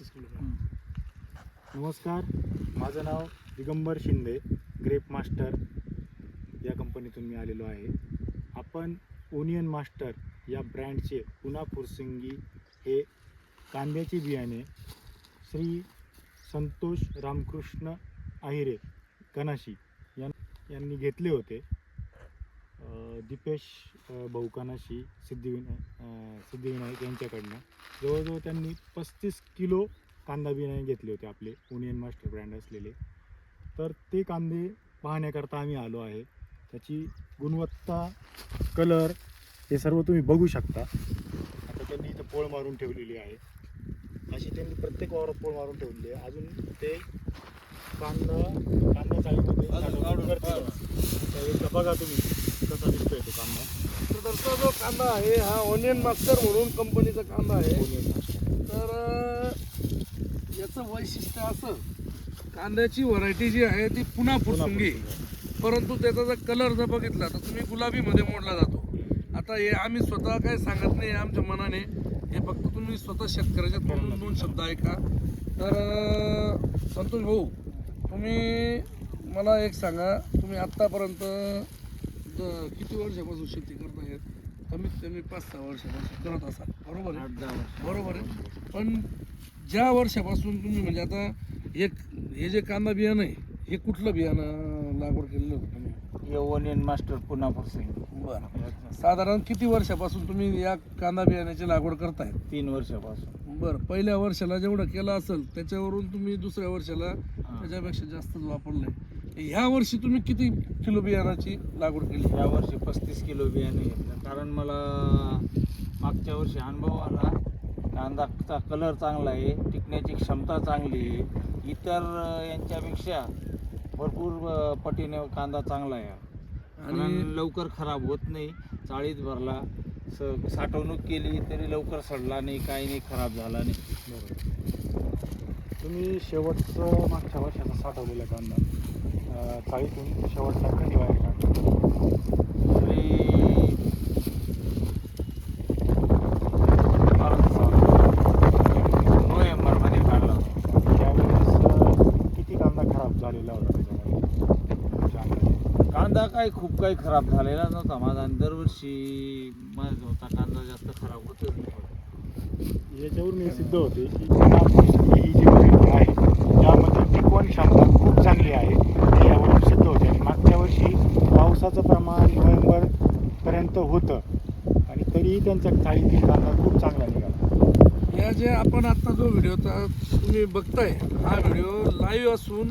पस्तीस नमस्कार. माझं नाव दिगंबर शिंदे ग्रेप मास्टर या कंपनीतून मी आलेलो आहे. आपण ओनियन मास्टर या ब्रँडचे पुन्हा फुरसिंगी हे कांद्याचे बियाणे श्री संतोष रामकृष्ण आहिरे कनाशी यां यांनी घेतले होते. दीपेश अ, भाऊ कनाशी सिद्धिविनायक यांच्याकडनं. जवळजवळ त्यांनी पस्तीस किलो कांदा बियाणे घेतले होते आपले ओनियन मास्टर ब्रँड असलेले. तर ते कांदे पाहण्याकरता आम्ही आलो आहे. त्याची गुणवत्ता कलर हे सर्व तुम्ही बघू शकता. आता त्यांनी इथं पोळ मारून ठेवलेली आहे. अशी त्यांनी प्रत्येक वावरात पोळ मारून ठेवलेली आहे. अजून ते कांदा कांदा. तर एकदा बघा तुम्ही. कसा दिसतोय तो कांदा? तर त्याचा जो कांदा आहे हा ओनियन मास्टर म्हणून कंपनीचा कांदा आहे. तर अं, याचं वैशिष्ट्य असं कांद्याची व्हरायटी जी आहे ती पुन्हा फुरसुंगी परंतु त्याचा जर कलर जर बघितला तर तुम्ही गुलाबीमध्ये मोडला जातो. आता हे आम्ही स्वतः काही सांगत नाही आमच्या मनाने. हे फक्त तुम्ही स्वतः शेतकऱ्याच्या तोंडून दोन शब्द ऐका. तर अं, संतोष भाऊ तुम्ही मला एक सांगा तुम्ही आत्तापर्यंत किती वर्षापासून शेती करतायत कमीत कमी पाच सहा वर्षापासून करत असाल बरोबर आहे? बरोबर आहे. पण ज्या वर्षापासून तुम्ही म्हणजे आता एक हे जे कांदा बियाणं आहे हे कुठलं बियाणं लागवड केलेलं होतं तुम्ही? ओनियन मास्टर पुन्हा परसिंग बरं. साधारण किती वर्षापासून तुम्ही या कांदा बियाण्याची लागवड करताय? तीन वर्षापासून. बरं. पहिल्या वर्षाला जेवढं केलं असेल त्याच्यावरून तुम्ही दुसऱ्या वर्षाला त्याच्यापेक्षा जास्तच वापरलंय. ह्या वर्षी तुम्ही किती किलो बियाणाची लागवड केली? या वर्षी पस्तीस किलो बियाणे घेतलं कारण मला मागच्या वर्षी अनुभव आला कांदाचा कलर चांगला आहे टिकण्याची क्षमता चांगली आहे. इतर यांच्यापेक्षा भरपूर पटीने कांदा चांगला आहे. आणि लवकर खराब होत नाही चाळीत भरला स साठवणूक केली तरी लवकर सडला नाही काही नाही खराब झाला नाही. बरोबर. तुम्ही शेवटचं मागच्या वर्षाचा साठवलेला कांदा चाळीतून शेवटचा कधी बाहेर काढला तरी नोव्हेंबरमध्ये काढला होता. त्यावेळेस किती कांदा खराब झालेला होता त्याच्यामध्ये? कांदा काही खूप काही खराब झालेला नव्हता माझा दरवर्षी माझा होता कांदा जास्त खराब होतच नाही याच्यावरून हे सिद्ध होते की ही जी व्हरायटी आहे त्यामध्ये टिकवण क्षमता खूप चांगली आहे. हे यावरून सिद्ध होते. आणि मागच्या वर्षी पावसाचं प्रमाण नोव्हेंबरपर्यंत होतं. आणि तरीही त्यांचा चाळीतील कांदा खूप चांगला निघाला. या जे आपण आता जो व्हिडिओ तुम्ही बघताय हा व्हिडिओ लाईव्ह असून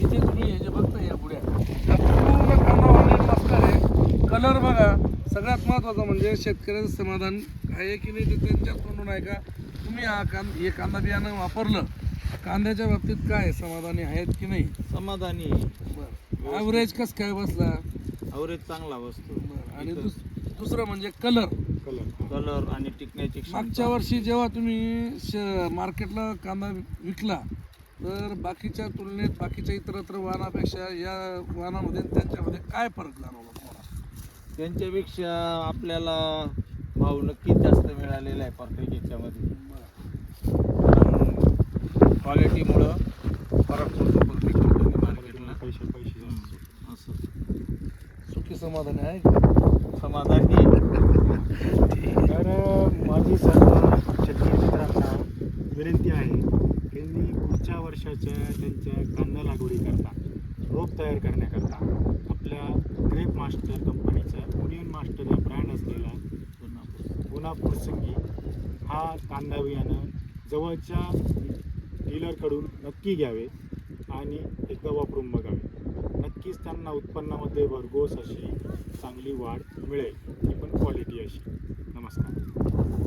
इथे तुम्ही हे जे बघताय या पुढे हा पूर्ण कांदा ऑनलाईन मास्टर आहे कलर बघा सगळ्यात महत्त्वाचं म्हणजे शेतकऱ्याचं समाधान आहे की नाही ते त्यांच्या तोंडून आहे का? तुम्ही हा कांद हे कांदा बियाणं वापरलं कांद्याच्या बाबतीत काय समाधानी आहेत की नाही? समाधानी. बरं. ॲव्हरेज कसं काय बसला? अवरेज चांगला बसतो. बरं. आणि दुस दुसरं म्हणजे कलर कलर कलर आणि टिकण्याची क्षमता. मागच्या वर्षी जेव्हा तुम्ही श मार्केटला कांदा विकला तर बाकीच्या तुलनेत बाकीच्या इतरत्र वाहनापेक्षा या वाहनामध्ये आणि त्यांच्यामध्ये काय फरक जाणवला तुम्हाला? त्यांच्यापेक्षा आपल्याला भाव नक्कीच जास्त मिळालेला आहे प्रत्येक याच्यामध्ये. क्वालिटीमुळं फरक पडतो प्रत्येक मार्केटला पैसे पैसे. असं. सुखी समाधान आहे? समाधानी. तर माझी सर्व शेतकरी मित्रांना विनंती आहे त्यांनी पुढच्या वर्षाच्या त्यांच्या कांदा लागवडीकरता रोप तयार करण्याकरता आपल्या ग्रेप मास्टर कंपनीचा ओनियन मास्टर या ब्रँड असलेला पुन्हा फुरसंगी हा कांदा बियाणं जवळच्या डीलरकडून नक्की घ्यावे आणि एकदा वापरून बघावे. नक्कीच त्यांना उत्पन्नामध्ये भरघोस अशी चांगली वाढ मिळेल. ती पण क्वालिटी अशी. नमस्कार.